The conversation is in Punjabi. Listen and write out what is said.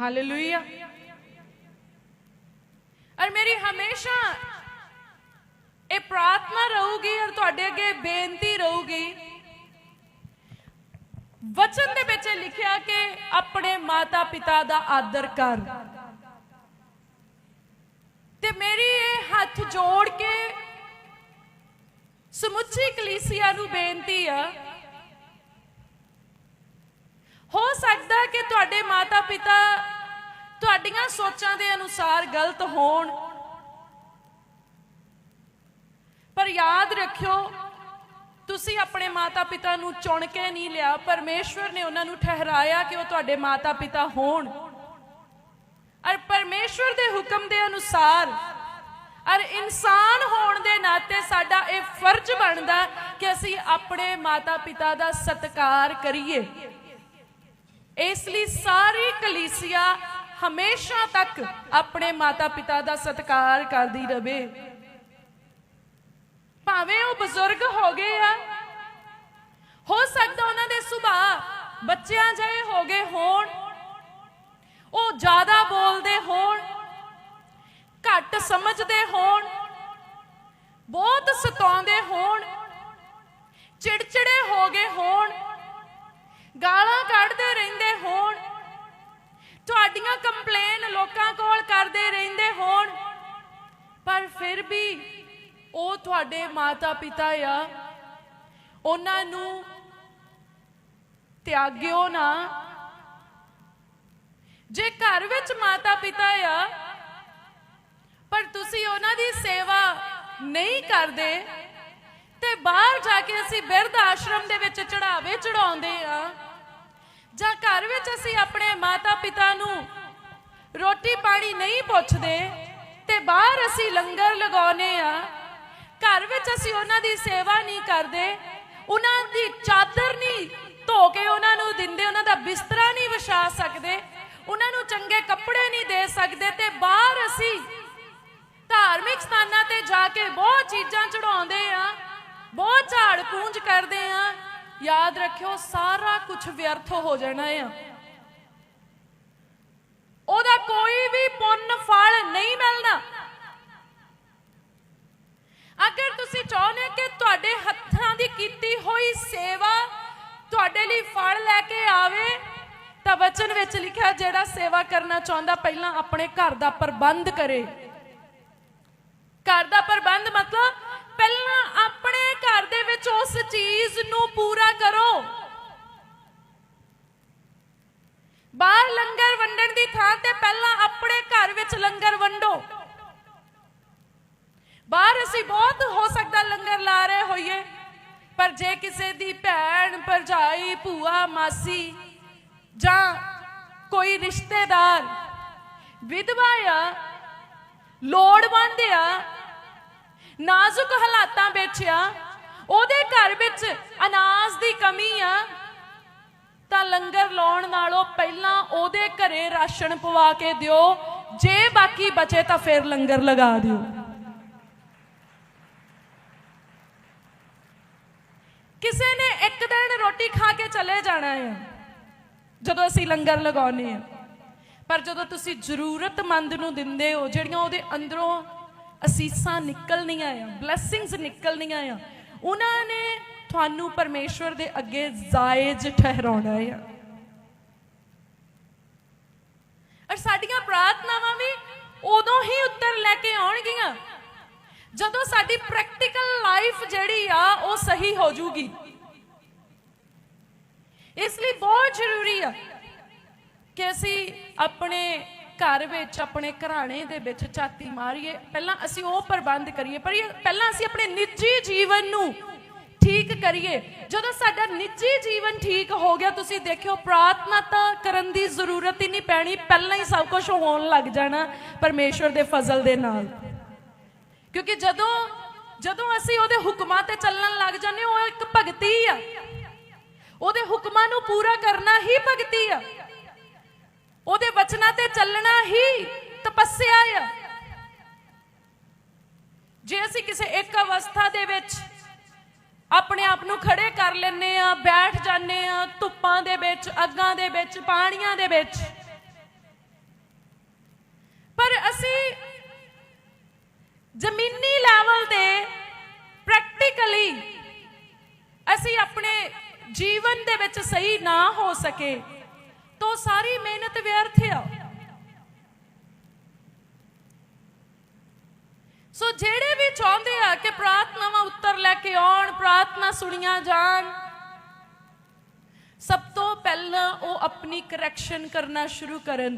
ਹਾਲੇਲੂਇਆ ਔਰ ਮੇਰੀ ਹਮੇਸ਼ਾ ਇਹ ਪ੍ਰਾਰਥਨਾ ਰਹੂਗੀ ਔਰ ਤੁਹਾਡੇ ਅੱਗੇ ਬੇਨਤੀ ਰਹੂਗੀ। ਵਚਨ ਦੇ ਵਿੱਚ ਇਹ ਲਿਖਿਆ ਕਿ ਆਪਣੇ ਮਾਤਾ ਪਿਤਾ ਦਾ ਆਦਰ ਕਰ। ਤੇ ਮੇਰੀ ਇਹ ਹੱਥ ਜੋੜ ਕੇ ਸਮੁੱਚੀ ਕਲੀਸਿਆ ਨੂੰ ਬੇਨਤੀ ਆ ਹੋ ਸਕਦਾ ਕਿ ਤੁਹਾਡੇ ਮਾਤਾ ਪਿਤਾ ਤੁਹਾਡੀਆਂ ਸੋਚਾਂ ਦੇ ਅਨੁਸਾਰ ਗਲਤ ਹੋਣ। ਪਰ ਯਾਦ ਰੱਖਿਓ, ਤੁਸੀਂ ਆਪਣੇ ਮਾਤਾ ਪਿਤਾ ਨੂੰ ਚੁਣ ਕੇ ਨਹੀਂ ਲਿਆ, ਪਰਮੇਸ਼ਵਰ ਨੇ ਉਹਨਾਂ ਨੂੰ ਠਹਿਰਾਇਆ ਕਿ ਉਹ ਤੁਹਾਡੇ ਮਾਤਾ ਪਿਤਾ ਹੋਣ। ਔਰ ਪਰਮੇਸ਼ਵਰ ਦੇ ਹੁਕਮ ਦੇ ਅਨੁਸਾਰ ਔਰ ਇਨਸਾਨ ਹੋਣ ਦੇ ਨਾਤੇ ਸਾਡਾ ਇਹ ਫਰਜ਼ ਬਣਦਾ ਕਿ ਅਸੀਂ ਆਪਣੇ ਮਾਤਾ ਪਿਤਾ ਦਾ ਸਤਿਕਾਰ ਕਰੀਏ। ਇਸ ਲਈ ਸਾਰੀ ਕਲੀਸਿਆ ਹਮੇਸ਼ਾ ਤੱਕ ਆਪਣੇ ਮਾਤਾ ਪਿਤਾ ਦਾ ਸਤਿਕਾਰ ਕਰਦੀ ਰਵੇ। ਭਾਵੇਂ ਉਹ ਬਜ਼ੁਰਗ ਹੋ ਗਏ ਆ, ਹੋ ਸਕਦਾ ਉਹਨਾਂ ਦੇ ਸੁਭਾਅ ਬੱਚਿਆਂ ਜਿਹੇ ਹੋ ਗਏ ਹੋਣ, ਉਹ ਜ਼ਿਆਦਾ ਬੋਲਦੇ ਹੋਣ, ਘੱਟ ਸਮਝਦੇ ਹੋਣ, ਬਹੁਤ ਸਤਾਉਂਦੇ ਹੋਣ, ਚਿੜਚਿੜੇ ਹੋ ਗਏ ਹੋਣ ਤੁਹਾਡੀਆਂ ਕੰਪਲੇਨ ਲੋਕਾਂ ਕੋਲ ਕਰਦੇ ਰਹਿੰਦੇ ਹੋਣ। ਪਰ ਫਿਰ ਵੀ ਉਹ ਤੁਹਾਡੇ ਮਾਤਾ ਪਿਤਾ ਆ। ਉਹਨਾਂ ਨੂੰ ਤਿਆਗਿਓ ਨਾ। ਜੇ ਘਰ ਵਿੱਚ ਮਾਤਾ ਪਿਤਾ ਆ, ਪਰ ਤੁਸੀਂ ਉਹਨਾਂ ਦੀ ਸੇਵਾ ਨਹੀਂ ਕਰਦੇ, ਤੇ ਬਾਹਰ ਜਾ ਕੇ ਅਸੀਂ ਬਿਰਧ ਆਸ਼ਰਮ ਦੇ ਵਿੱਚ ਚੜਾਵੇ ਚੜਾਉਂਦੇ ਆ ਜਾਂ ਘਰ ਵਿੱਚ ਅਸੀਂ ਆਪਣੇ ਮਾਤਾ ਪਿਤਾ ਨੂੰ ਰੋਟੀ ਪਾਣੀ ਨਹੀਂ ਪੁੱਛਦੇ ਤੇ ਬਾਹਰ ਅਸੀਂ ਲੰਗਰ ਲਗਾਉਨੇ ਆ, ਘਰ ਵਿੱਚ ਅਸੀਂ ਉਹਨਾਂ ਦੀ ਸੇਵਾ ਨਹੀਂ ਕਰਦੇ, ਉਹਨਾਂ ਦੀ ਚਾਦਰ ਨਹੀਂ ਧੋ ਕੇ ਉਹਨਾਂ ਨੂੰ ਦਿੰਦੇ, ਉਹਨਾਂ ਦਾ ਬਿਸਤਰਾ ਨਹੀਂ ਵਿਛਾ ਸਕਦੇ, ਉਹਨਾਂ ਨੂੰ ਚੰਗੇ ਕੱਪੜੇ ਨਹੀਂ ਦੇ ਸਕਦੇ ਤੇ ਬਾਹਰ ਅਸੀਂ ਧਾਰਮਿਕ ਸਥਾਨਾਂ ਤੇ ਜਾ ਕੇ ਬਹੁਤ ਚੀਜ਼ਾਂ ਚੜਾਉਂਦੇ ਆ, ਬਹੁਤ ਝਾੜ ਪੂੰਝ ਕਰਦੇ ਆ ਯਾਦ ਰੱਖਿਓ, ਸਾਰਾ ਕੁਝ ਵਿਅਰਥ ਹੋ ਜਾਣਾ ਆ। ਉਹਦਾ ਕੋਈ ਵੀ ਪੁੰਨ ਫਲ ਨਹੀਂ ਮਿਲਣਾ। ਅਗਰ ਤੁਸੀਂ ਚਾਹੁੰਦੇ ਕਿ ਤੁਹਾਡੇ ਹੱਥਾਂ ਦੀ ਕੀਤੀ ਹੋਈ ਸੇਵਾ ਤੁਹਾਡੇ ਲਈ ਫਲ ਲੈ ਕੇ ਆਵੇ, ਤਾਂ ਵਚਨ ਵਿੱਚ ਲਿਖਿਆ, ਜਿਹੜਾ ਸੇਵਾ ਕਰਨਾ ਚਾਹੁੰਦਾ ਪਹਿਲਾਂ ਆਪਣੇ ਘਰ ਦਾ ਪ੍ਰਬੰਧ ਕਰੇ। ਘਰ ਦਾ ਪ੍ਰਬੰਧ ਮਤਲਬ ਪਹਿਲਾਂ ਆਪਣੇ ਘਰ ਦੇ ਵਿੱਚ ਉਸ ਚੀਜ਼ ਨੂੰ ਪੂਰਾ ਕਰੋ। ਬਾਹਰ ਲੰਗਰ ਵੰਡਣ ਦੀ ਥਾਂ ਤੇ ਪਹਿਲਾਂ ਆਪਣੇ ਘਰ ਵਿੱਚ ਲੰਗਰ ਵੰਡੋ। ਬਾਹਰ ਅਸੀਂ ਬਹੁਤ ਹੋ ਸਕਦਾ ਲੰਗਰ ਲਾ ਰਹੇ ਹੋਈਏ, ਪਰ ਜੇ ਕਿਸੇ ਦੀ ਭੈਣ, ਭਰਜਾਈ, ਭੂਆ, ਮਾਸੀ ਜਾਂ ਕੋਈ ਰਿਸ਼ਤੇਦਾਰ, ਵਿਧਵਾ ਆ, ਲੋੜਵੰਦ ਆ ਨਾਜ਼ੁਕ ਹਾਲਾਤਾਂ ਵਿੱਚ ਆ, ਉਹਦੇ ਘਰ ਵਿੱਚ ਅਨਾਜ ਦੀ ਕਮੀ ਆ, ਤਾਂ ਲੰਗਰ ਲਾਉਣ ਨਾਲੋਂ ਪਹਿਲਾਂ ਉਹਦੇ ਘਰੇ ਰਾਸ਼ਨ ਪਵਾ ਕੇ ਦਿਓ, ਜੇ ਬਾਕੀ ਬਚੇ ਤਾਂ ਫਿਰ ਲੰਗਰ ਲਗਾ ਦਿਓ। ਕਿਸੇ ਨੇ ਇੱਕ ਦਿਨ ਰੋਟੀ ਖਾ ਕੇ ਚਲੇ ਜਾਣਾ ਹੈ, ਜਦੋਂ ਅਸੀਂ ਲੰਗਰ ਲਗਾਉਨੇ ਆ ਪਰ ਜਦੋਂ ਤੁਸੀਂ ਜ਼ਰੂਰਤਮੰਦ ਨੂੰ ਦਿੰਦੇ ਹੋ, ਜਿਹੜੀਆਂ ਉਹਦੇ ਅੰਦਰੋਂ ਅਸੀਸਾਂ ਨਿਕਲਣੀਆਂ ਆ ਬਲੇਸਿੰਗਸ ਨਿਕਲਣੀਆਂ ਆ। ਉਹਨਾਂ ਨੇ ਤੁਹਾਨੂੰ ਪਰਮੇਸ਼ਵਰ ਦੇ ਅੱਗੇ ਜਾਇਜ਼ ਠਹਿਰਾਉਣਾ ਆ। ਔਰ ਸਾਡੀਆਂ ਪ੍ਰਾਰਥਨਾਵਾਂ ਵੀ ਉਦੋਂ ਹੀ ਉੱਤਰ ਲੈ ਕੇ ਆਉਣਗੀਆਂ। ਜਦੋਂ ਸਾਡੀ ਪ੍ਰੈਕਟੀਕਲ ਲਾਈਫ ਜਿਹੜੀ ਆ, ਉਹ ਸਹੀ ਹੋ ਜੂਗੀ। ਇਸ ਲਈ ਬਹੁਤ ਜ਼ਰੂਰੀ ਆ ਕਿ ਅਸੀਂ ਆਪਣੇ ਘਰ ਵਿੱਚ ਆਪਣੇ ਘਰਾਣੇ ਦੇ ਵਿੱਚ ਛਾਤੀ ਮਾਰੀਏ। ਪਹਿਲਾਂ ਅਸੀਂ ਉਹ ਪ੍ਰਬੰਧ ਕਰੀਏ, ਪਰ ਇਹ ਪਹਿਲਾਂ ਅਸੀਂ ਆਪਣੇ ਨਿੱਜੀ ਜੀਵਨ ਨੂੰ ਠੀਕ ਕਰੀਏ। ਜਦੋਂ ਸਾਡਾ ਨਿੱਜੀ ਜੀਵਨ ਠੀਕ ਹੋ ਗਿਆ, ਤੁਸੀਂ ਦੇਖਿਓ, ਪ੍ਰਾਰਥਨਾ ਤਾਂ ਕਰਨ ਦੀ ਜ਼ਰੂਰਤ ਹੀ ਨਹੀਂ ਪੈਣੀ, ਪਹਿਲਾਂ ਹੀ ਸਭ ਕੁਝ ਹੋਣ ਲੱਗ ਜਾਣਾ ਪਰਮੇਸ਼ਵਰ ਦੇ ਫਜ਼ਲ ਦੇ ਨਾਲ। ਕਿਉਂਕਿ ਜਦੋਂ ਜਦੋਂ ਅਸੀਂ ਉਹਦੇ ਹੁਕਮਾਂ ਤੇ ਚੱਲਣ ਲੱਗ ਜਾਂਦੇ ਉਹ ਇੱਕ ਭਗਤੀ ਆ। ਉਹਦੇ ਹੁਕਮਾਂ ਨੂੰ ਪੂਰਾ ਕਰਨਾ ਹੀ ਭਗਤੀ ਆ। ਉਹਦੇ ਵਚਨਾਂ ਤੇ ਚੱਲਣਾ ਹੀ ਤਪੱਸਿਆ ਹੈ ਜੇ ਅਸੀਂ ਕਿਸੇ ਇੱਕ ਅਵਸਥਾ ਦੇ ਵਿੱਚ ਆਪਣੇ ਆਪ ਨੂੰ ਖੜੇ ਕਰ ਲੈਨੇ ਆ ਬੈਠ ਜਾਂਦੇ ਆ ਧੁੱਪਾਂ ਦੇ ਵਿੱਚ, ਅੱਗਾਂ ਦੇ ਵਿੱਚ, ਪਾਣੀਆਂ ਦੇ ਵਿੱਚ, ਪਰ ਅਸੀਂ ਜ਼ਮੀਨੀ ਲੈਵਲ ਤੇ ਪ੍ਰੈਕਟੀਕਲੀ ਅਸੀਂ ਆਪਣੇ ਜੀਵਨ ਦੇ ਵਿੱਚ ਸਹੀ ਨਾ ਹੋ ਸਕੇ। ਤਾਂ ਸਾਰੀ ਮਿਹਨਤ ਵਿਅਰਥ ਆ। ਸੋ ਜਿਹੜੇ ਵੀ ਚਾਹੁੰਦੇ ਆ ਕਿ ਪ੍ਰਾਰਥਨਾਵਾਂ ਉੱਤਰ ਲੈ ਕੇ ਆਉਣ, ਪ੍ਰਾਰਥਨਾ ਸੁਣੀਆਂ ਜਾਣ, ਸਭ ਤੋਂ ਪਹਿਲਾਂ ਉਹ ਆਪਣੀ ਕਰੈਕਸ਼ਨ ਕਰਨਾ ਸ਼ੁਰੂ ਕਰਨ।